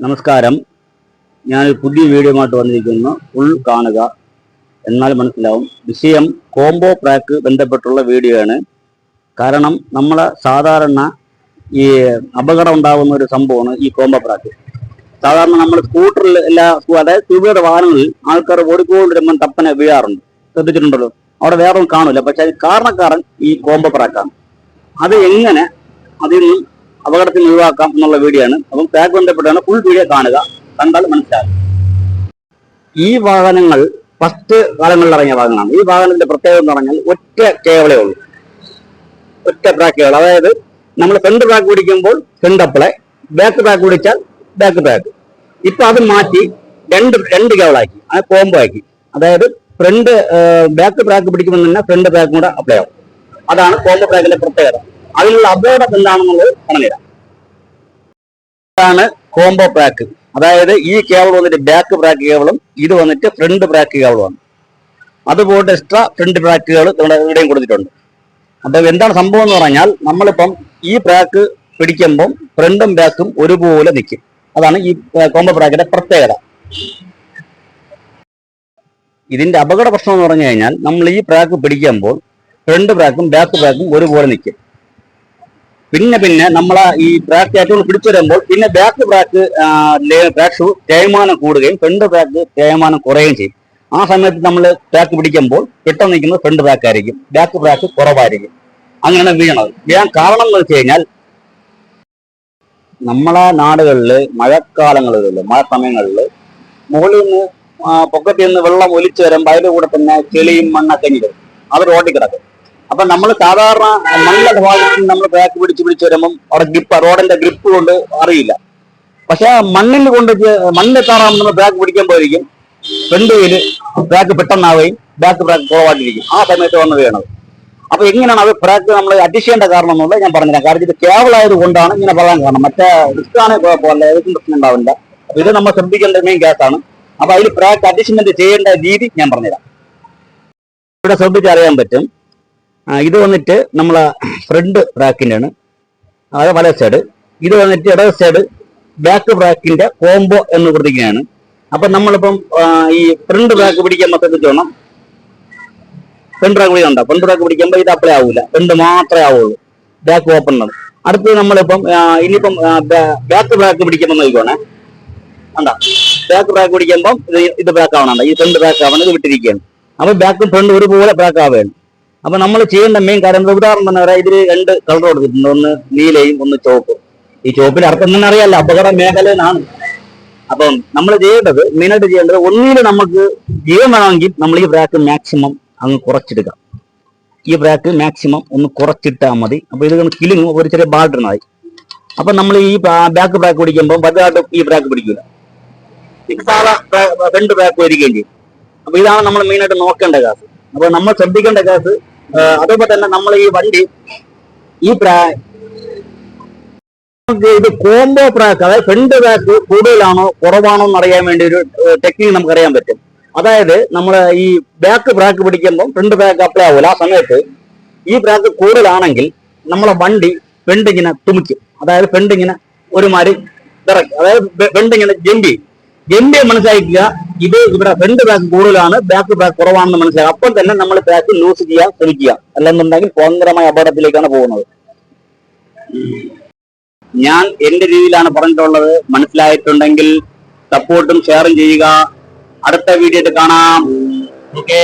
നമസ്കാരം. ഞാൻ പുതിയ വീഡിയോമായിട്ട് വന്നിരിക്കുന്നു. ഫുൾ കാണുക എന്നാൽ മനസ്സിലാവും. വിഷയം കോംബോ പ്രാക്ക് ബന്ധപ്പെട്ടുള്ള വീഡിയോ ആണ് കാരണം നമ്മളെ സാധാരണ ഈ അപകടം ഉണ്ടാകുന്ന ഒരു സംഭവമാണ് ഈ കോംബോ പ്രാക്ക്. സാധാരണ നമ്മൾ സ്കൂട്ടറിൽ എല്ലാ അതായത് ടൂവീലർ വാഹനങ്ങളിൽ ആൾക്കാർ ഓടിക്കൊണ്ടിരുമ്പോൾ തപ്പനെ വീഴാറുണ്ട്. ശ്രദ്ധിച്ചിട്ടുണ്ടല്ലോ. അവിടെ വേറെ ഒന്നും കാണില്ല. പക്ഷെ അതിന് കാരണക്കാരൻ ഈ കോംബോ പ്രാക്കാണ്. അത് എങ്ങനെ അതിൽ അപകടത്തിൽ ഒഴിവാക്കാം എന്നുള്ള വീഡിയോ ആണ്. അപ്പം പാക്ക് ബന്ധപ്പെട്ടാണ് ഫുൾ വീഡിയോ കാണുക. കണ്ടാൽ മനസ്സിലാകും. ഈ വാഹനങ്ങൾ ഫസ്റ്റ് കാലങ്ങളിൽ ഇറങ്ങിയ വാഹനമാണ് ഈ വാഹനത്തിന്റെ പ്രത്യേകത എന്ന് പറഞ്ഞാൽ ഒറ്റ കേവലേ ഉള്ളൂ. ഒറ്റ ബ്രാക്കുകൾ അതായത് നമ്മൾ ഫ്രണ്ട് ബ്രാക്ക് പിടിക്കുമ്പോൾ ഫ്രണ്ട് അപ്ലൈ ബാക്ക് ബ്രാക്ക് പിടിച്ചാൽ ബാക്ക് ബ്രാക്ക് ഇപ്പൊ അത് മാറ്റി രണ്ട് രണ്ട് കേവളാക്കി അത് കോംബോ ആക്കി. അതായത് ഫ്രണ്ട് ബാക്ക് ബ്രാക്ക് പിടിക്കുമ്പോൾ തന്നെ ഫ്രണ്ട് ബ്രാക്കും കൂടെ അപ്ലൈ ആവും. അതാണ് കോംബോ ബ്രാക്കിന്റെ പ്രത്യേകത. അതിനുള്ള അപകടം എന്താണെന്നുള്ളത് പറഞ്ഞുതരാം. ഇതാണ് കോംബോ ബ്രാക്ക് അതായത് ഈ കേബിൾ വന്നിട്ട് ബാക്ക് ബ്രാക്ക് കേബിളും ഇത് വന്നിട്ട് ഫ്രണ്ട് ബ്രാക്ക് കേബിളുമാണ് അതുപോലെ എക്സ്ട്രാ ഫ്രണ്ട് ബ്രാക്കുകൾ നമ്മുടെ ഇവിടെയും കൊടുത്തിട്ടുണ്ട്. അപ്പൊ എന്താണ് സംഭവം എന്ന് പറഞ്ഞാൽ നമ്മളിപ്പം ഈ ബ്രാക്ക് പിടിക്കുമ്പം ഫ്രണ്ടും ബാക്കും ഒരുപോലെ നിൽക്കും. അതാണ് ഈ കോംബോ ബ്രാക്കിന്റെ പ്രത്യേകത. ഇതിന്റെ അപകട പ്രശ്നം എന്ന് പറഞ്ഞു കഴിഞ്ഞാൽ നമ്മൾ ഈ ബ്രാക്ക് പിടിക്കുമ്പോൾ ഫ്രണ്ട് ബ്രാക്കും ബാക്ക് ബ്രാക്കും ഒരുപോലെ നിൽക്കും. പിന്നെ പിന്നെ നമ്മളെ ഈ ബ്രാക്ക് ഏറ്റവും പിടിച്ചു വരുമ്പോൾ പിന്നെ ബാക്ക് ബ്രാക്ക് ബ്രാക്ക് ഷൂ തേയ്മാനം കൂടുകയും ഫ്രണ്ട് ബ്രാക്ക് തേയ്മാനം കുറയുകയും ചെയ്യും. ആ സമയത്ത് നമ്മൾ ബ്രാക്ക് പിടിക്കുമ്പോൾ പെട്ടെന്ന് നിൽക്കുന്നത് ഫ്രണ്ട് ബ്രാക്ക് ആയിരിക്കും ബാക്ക് ബ്രാക്ക് കുറവായിരിക്കും. അങ്ങനെയാണ് വീണത്. വീഴാൻ കാരണം എന്ന് വെച്ച് കഴിഞ്ഞാൽ നമ്മളെ നാടുകളിൽ മഴക്കാലങ്ങളിൽ മഴ സമയങ്ങളിൽ മുകളിൽ നിന്ന് പൊക്കത്തിൽ നിന്ന് വെള്ളം ഒലിച്ചു വരുമ്പോൾ അതിന്റെ കൂടെ തന്നെ ചെളിയും മണ്ണൊക്കെ അത് റോഡിൽ കിടക്കും. അപ്പൊ നമ്മൾ സാധാരണ നല്ല ഭാഗത്ത് നമ്മൾ ബാക്ക് പിടിച്ച് പിടിച്ച് വരുമ്പം അവിടെ ഗ്രിപ്പ് റോഡിന്റെ ഗ്രിപ്പ് കൊണ്ട് അറിയില്ല. പക്ഷെ മണ്ണിൽ കൊണ്ട് മണ്ണിലെത്താറാകുമ്പോൾ നമ്മൾ ബാക്ക് പിടിക്കുമ്പോഴേക്കും ഫ്രണ്ട് വീൽ ബാക്ക് പെട്ടെന്നാവുകയും ബാക്ക് ബ്രാക്ക് കുറവായിട്ടിരിക്കും ആ സമയത്ത് വന്ന് വീണത് അപ്പൊ എങ്ങനെയാണ് അത് ബ്രാക്ക് നമ്മൾ അഡ്ജസ്റ്റ് ചെയ്യേണ്ട കാരണം എന്നുള്ളത് ഞാൻ പറഞ്ഞുതരാം. കാരണം ഇത് കേബിൾ ആയത് കൊണ്ടാണ് ഇങ്ങനെ പറയാൻ കാരണം. മറ്റേ റിസ്ക്കാണ് കുഴപ്പമില്ല. ഏതൊന്നും പ്രശ്നം ഉണ്ടാവില്ല. അപ്പൊ ഇത് നമ്മൾ ശ്രദ്ധിക്കേണ്ട മെയിൻ കേസാണ് അപ്പൊ അതിൽ ബ്രാക്ക് അഡ്ജസ്റ്റ്മെന്റ് ചെയ്യേണ്ട രീതി ഞാൻ പറഞ്ഞുതരാം. ഇവിടെ ശ്രദ്ധിച്ചറിയാൻ പറ്റും. ഇത് വന്നിട്ട് നമ്മളെ ഫ്രണ്ട് ബ്രാക്കിന്റെ ആണ് അതായത് വല സൈഡ് ഇത് വന്നിട്ട് ഇടത് സൈഡ് ബാക്ക് ബ്രാക്കിന്റെ കോംബോ എന്ന് കൊടുത്തിരിക്കുകയാണ്. അപ്പൊ നമ്മളിപ്പം ഈ ഫ്രണ്ട് ബ്രാക്ക് പിടിക്കാൻ മൊത്തത്തിൽ വേണം ഫ്രണ്ട് ബ്രാക്ക് പിടിക്കണ്ട ഫ്രണ്ട് ബ്രാക്ക് പിടിക്കുമ്പോൾ ഇത് അപ്ലൈ ആവൂല. ഫ്രണ്ട് മാത്രമേ ആവുള്ളൂ. ബാക്ക് ഓപ്പൺ ആണ്. അടുത്തത് നമ്മളിപ്പം ഇനിയിപ്പം ബാക്ക് ബ്രാക്ക് പിടിക്കുമ്പോൾ നോക്കിക്കോണേ. വേണ്ട ബാക്ക് ബ്രാക്ക് പിടിക്കുമ്പോൾ ഇത് ഇത് ബ്രാക്ക് ആവണണ്ട ഈ ഫ്രണ്ട് ബ്രാക്ക് ആവണം ഇത് വിട്ടിരിക്കുകയാണ്. അപ്പൊ ബാക്കും ഫ്രണ്ട് ഒരുപോലെ ബ്രാക്ക് ആവുകയാണ്. അപ്പൊ നമ്മൾ ചെയ്യേണ്ട മെയിൻ കാര്യം ഉദാഹരണം തന്നെ പറയാം ഇതിൽ രണ്ട് കളർ കൊടുത്തിട്ടുണ്ട്. ഒന്ന് നീലയും ഒന്ന് ചുവപ്പും. ഈ ചുവപ്പിന്റെ അർത്ഥം തന്നെ അറിയാല്ല. അപകട മേഖലയിലാണ്. അപ്പം നമ്മൾ ചെയ്യേണ്ടത് മെയിനായിട്ട് ചെയ്യേണ്ടത് ഒന്നിൽ നമുക്ക് ജീവൻ വേണമെങ്കിൽ നമ്മൾ ഈ ബ്രാക്ക് മാക്സിമം അങ്ങ് കുറച്ചിടുക. ഈ ബ്രാക്ക് മാക്സിമം ഒന്ന് കുറച്ചിട്ടാൽ മതി. അപ്പൊ ഇത് കിലിങ് ഒരു ചെറിയ ബാർഡറിനായി അപ്പൊ നമ്മൾ ഈ ബാക്ക് ബ്രാക്ക് പിടിക്കുമ്പോൾ വലുതായിട്ട് ഈ ബ്രാക്ക് പിടിക്കില്ല രണ്ട് ബ്രാക്ക് വരികയും ചെയ്യും. അപ്പൊ ഇതാണ് നമ്മൾ മെയിനായിട്ട് നോക്കേണ്ട കാസ്. അപ്പൊ നമ്മൾ ശ്രദ്ധിക്കേണ്ട കാസ് അതേപോലെ തന്നെ നമ്മൾ ഈ വണ്ടി ഈ ഇത് കോംബോ പ്രാക്ക് അതായത് ഫ്രണ്ട് ബാക്ക് കൂടുതലാണോ കുറവാണോ എന്ന് അറിയാൻ വേണ്ടി ഒരു ടെക്നിക്ക് നമുക്ക് അറിയാൻ പറ്റും. അതായത് നമ്മൾ ഈ ബാക്ക് ബ്രാക്ക് പിടിക്കുമ്പോൾ ഫ്രണ്ട് ബ്രാക്ക് അപ്ലൈ ആവില്ല ആ സമയത്ത് ഈ ബ്രാക്ക് കൂടുതലാണെങ്കിൽ നമ്മളെ വണ്ടി ഫ്രണ്ട് ഇങ്ങനെ തുമിക്കും. അതായത് ഫ്രണ്ട് ഇങ്ങനെ ഒരുമാതിരി ഇറക്കും. അതായത് ഫ്രണ്ട് ഇങ്ങനെ ജമ്പി ജമ്പി മനസ്സിലാക്കുക ഇത് ഇവിടെ ഫ്രണ്ട് ബാക്ക് കൂടുതലാണ് ബാക്ക് ബാക്ക് കുറവാണെന്ന് മനസ്സിലാക്കുക. അപ്പോൾ തന്നെ നമ്മൾ ബാക്ക് ലൂസ് ചെയ്യാൻ ശ്രമിക്കുക. അല്ലെന്നുണ്ടെങ്കിൽ ഭയങ്കരമായ അപകടത്തിലേക്കാണ് പോകുന്നത്. ഞാൻ എന്റെ രീതിയിലാണ് പറഞ്ഞിട്ടുള്ളത്. മനസ്സിലായിട്ടുണ്ടെങ്കിൽ സപ്പോർട്ടും ഷെയറും ചെയ്യുക. അടുത്ത വീഡിയോ കാണാം. ഓക്കേ